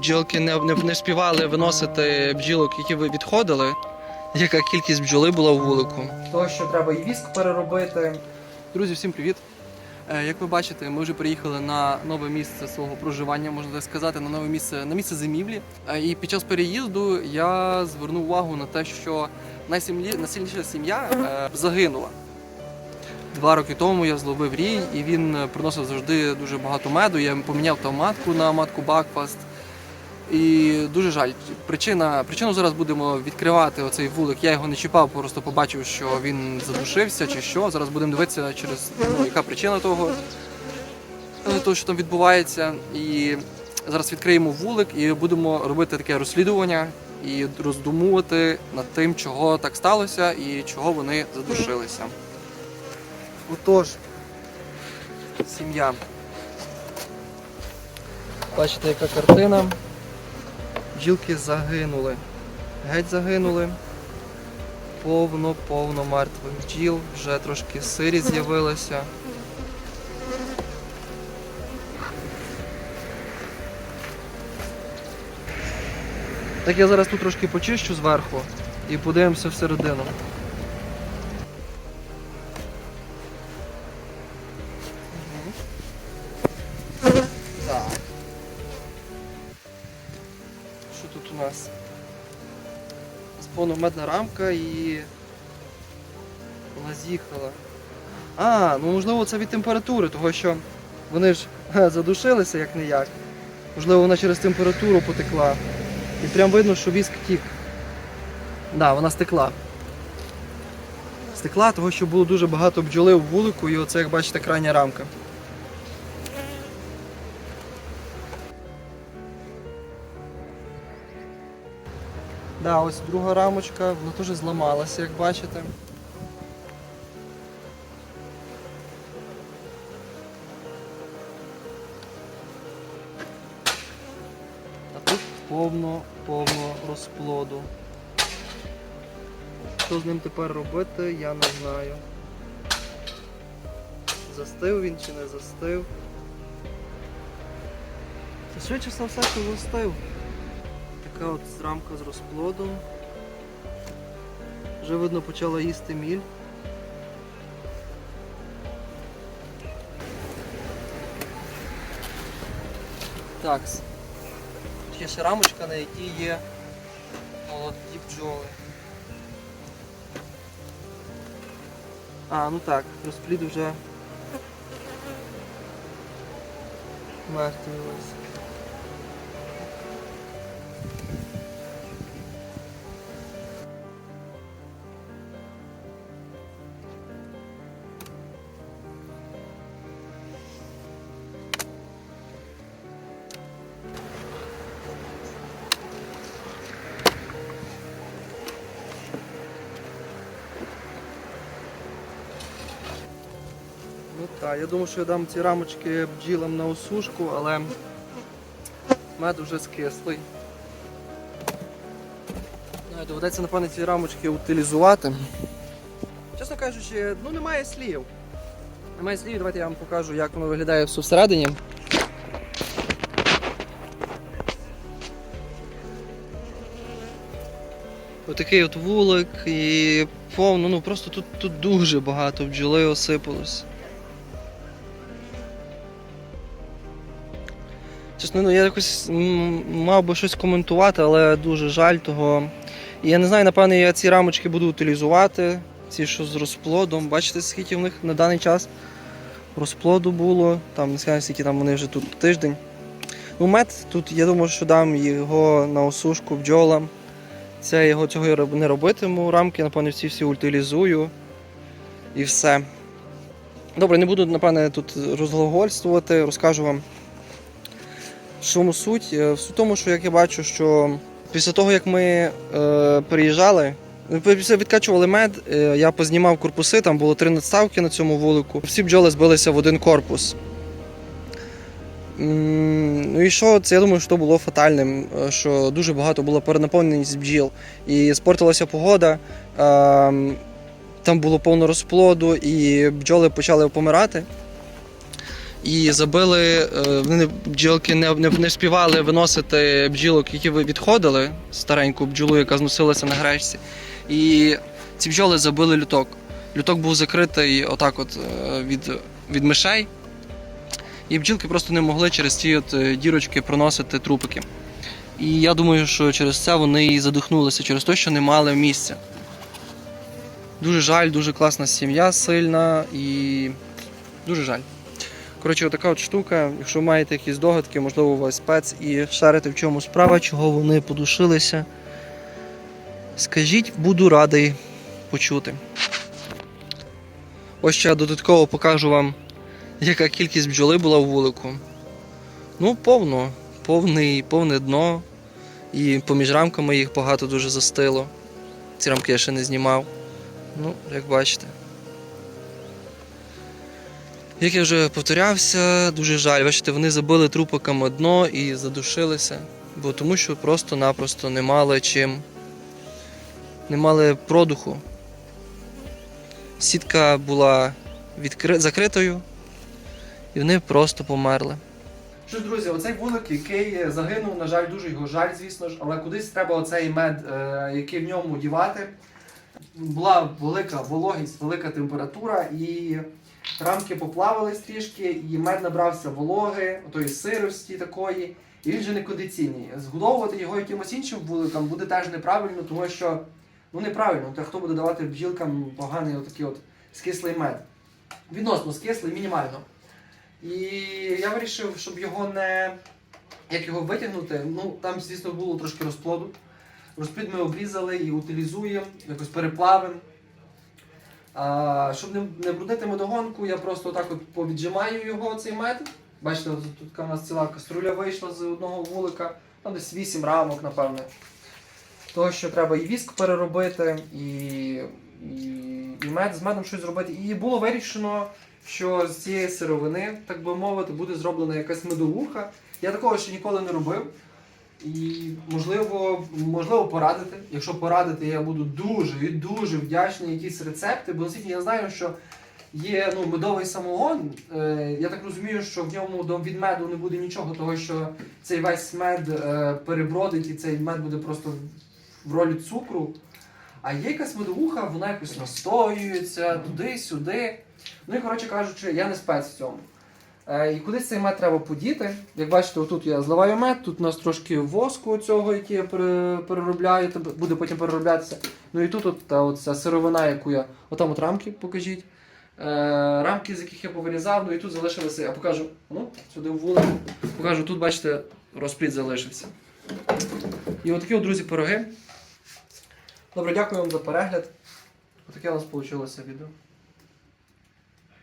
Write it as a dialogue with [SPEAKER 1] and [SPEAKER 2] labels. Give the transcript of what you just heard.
[SPEAKER 1] бджілки не, не, не вспівали виносити бджілок, які ви відходили. Яка кількість бджоли була у вулику? То, що треба і віск переробити. Друзі, всім привіт! Е, Як ви бачите, ми вже приїхали на нове місце свого проживання, можна так сказати, на нове місце на місце зимівлі. Е, І під час переїзду я звернув увагу на те, що найсильніша сім'я е, загинула. Два роки тому я зловив рій, і він приносив завжди дуже багато меду. Я поміняв там матку на матку Бакфаст. І дуже жаль. Причина, причину зараз будемо відкривати оцей вулик. Я його не чіпав, просто побачив, що він задушився чи що. Зараз будемо дивитися, через ну, яка причина того, е, того, що там відбувається. І зараз відкриємо вулик і будемо робити таке розслідування і роздумувати над тим, чого так сталося і чого вони задушилися. Отож, сім'я. Бачите, яка картина. Бджілки загинули. Геть загинули. Повно-повно мертвих бджіл. Вже трошки сирі з'явилися. Так я зараз тут трошки почищу зверху і подивимося всередину. Тут у рамка і. З'їхала. А, ну можливо це від температури, того що вони ж задушилися як не як. Можливо, вона через температуру потекла. І прям видно, що віск тік. Да, вона стекла. Стекла, того що було дуже багато бджоли в вулику, і оце, як бачите, крайня рамка. Да, ось друга рамочка, вона теж зламалася, як бачите. А тут повно, повно розплоду. Що з ним тепер робити, я не знаю. Застив він чи не застив. Це швидше все, що застив. Така от рамка з розплодом. Вже видно почала їсти міль. Так. Є ще рамочка, на якій є молоді бджоли. А, ну так, розплід вже мертвий ось. Так, я думаю, що я дам ці рамочки бджілам на осушку, але мед вже скислий. Ну, Доведеться, напевно, ці рамочки утилізувати. Чесно кажучи, ну немає слів. Немає слів, давайте я вам покажу, як воно виглядає все всередині. Отакий от вулик і повно, ну просто тут, тут дуже багато бджоли осипалось. Чесно, ну я якось мав би щось коментувати, але дуже жаль того. І я не знаю, напевно, я ці рамочки буду утилізувати, ці, що з розплодом. Бачите, скільки в них на даний час розплоду було. Там не знаю, скільки там вони вже тут тиждень. Ну, мед тут, я думаю, що дам його на осушку бджолам. Це його цього я не робитиму. Рамки, напевно, всі всі утилізую. І все. Добре, не буду, напевне, тут розглагольствувати, розкажу вам. В чому суть? Е, Суть в тому, що як я бачу, що після того, як ми е, переїжджали, ну, після відкачували мед, е, я познімав корпуси, там було три надставки на цьому вулику. Всі бджоли збилися в один корпус. Ну і що, це я думаю, що було фатальним, е, що дуже багато було перенаповненість бджіл. І спортилася погода, ем, там було повно розплоду, і бджоли почали помирати. І забили. е, Вони бджілки не, не, не співали виносити бджілок, які відходили, стареньку бджолу, яка зносилася на гречці. І ці бджоли забили люток. Люток був закритий отак от е, від, від мишей. І бджілки просто не могли через ті от е, дірочки проносити трупики. І я думаю, що через це вони і задихнулися, через те, що не мали місця. Дуже жаль, дуже класна сім'я, сильна і дуже жаль. Коротше, отака от штука. Якщо маєте якісь догадки, можливо, у вас спец і шарите в чому справа, чого вони подушилися. Скажіть, буду радий почути. Ось ще додатково покажу вам, яка кількість бджоли була в вулику. Ну, повно, повний, повне дно. І поміж рамками їх багато дуже застило. Ці рамки я ще не знімав. Ну, як бачите. Як я вже повторявся, дуже жаль. Бачите, вони забили трупиками дно і задушилися, бо тому що просто-напросто не мали чим. Не мали продуху. Сітка була відкри... закритою, і вони просто померли. Що ж, друзі, оцей вулик, який загинув, на жаль, дуже його жаль, звісно ж, але кудись треба оцей мед, е, який в ньому дівати. Була велика вологість, велика температура, і рамки поплавились трішки, і мед набрався вологи, отої сирості такої, і він вже не кондиційний. Згодовувати його якимось іншим вуликам буде теж неправильно, тому що ну неправильно, то хто буде давати бджілкам поганий отакий от скислий мед. Відносно скислий, мінімально. І я вирішив, щоб його не. Як його витягнути, ну там, звісно, було трошки розплоду. Розплід ми обрізали і утилізуємо, якось переплавимо. А, щоб не, не бруднити медогонку, я просто так от повіджимаю його, цей мед. Бачите, тут, тут у нас ціла каструля вийшла з одного вулика, там десь 8 рамок, напевне. Того, що треба і віск переробити, і, і, і мед з медом щось зробити. І було вирішено, що з цієї сировини, так би мовити, буде зроблена якась медовуха. Я такого ще ніколи не робив. І можливо, можливо порадити. Якщо порадити, я буду дуже і дуже вдячний якісь рецепти, бо наскільки я знаю, що є ну, медовий самогон. Е, я так розумію, що в ньому до від меду не буде нічого, того що цей весь мед е, перебродить і цей мед буде просто в ролі цукру. А є якась медовуха, вона якось настоюється туди-сюди. Ну і коротше кажучи, я не спец в цьому. Е, І кудись цей мед треба подіти. Як бачите, отут я зливаю мед, тут у нас трошки воску цього, який я переробляю, буде потім перероблятися. Ну і тут от, та, от сировина, яку я. Отам от рамки покажіть. Е, рамки, з яких я повирізав, ну і тут залишилися. Я покажу, ну, сюди в вулику. Покажу, тут, бачите, розплід залишився. І отакі, от, друзі, пироги. Добре, дякую вам за перегляд. Отаке у нас вийшло відео.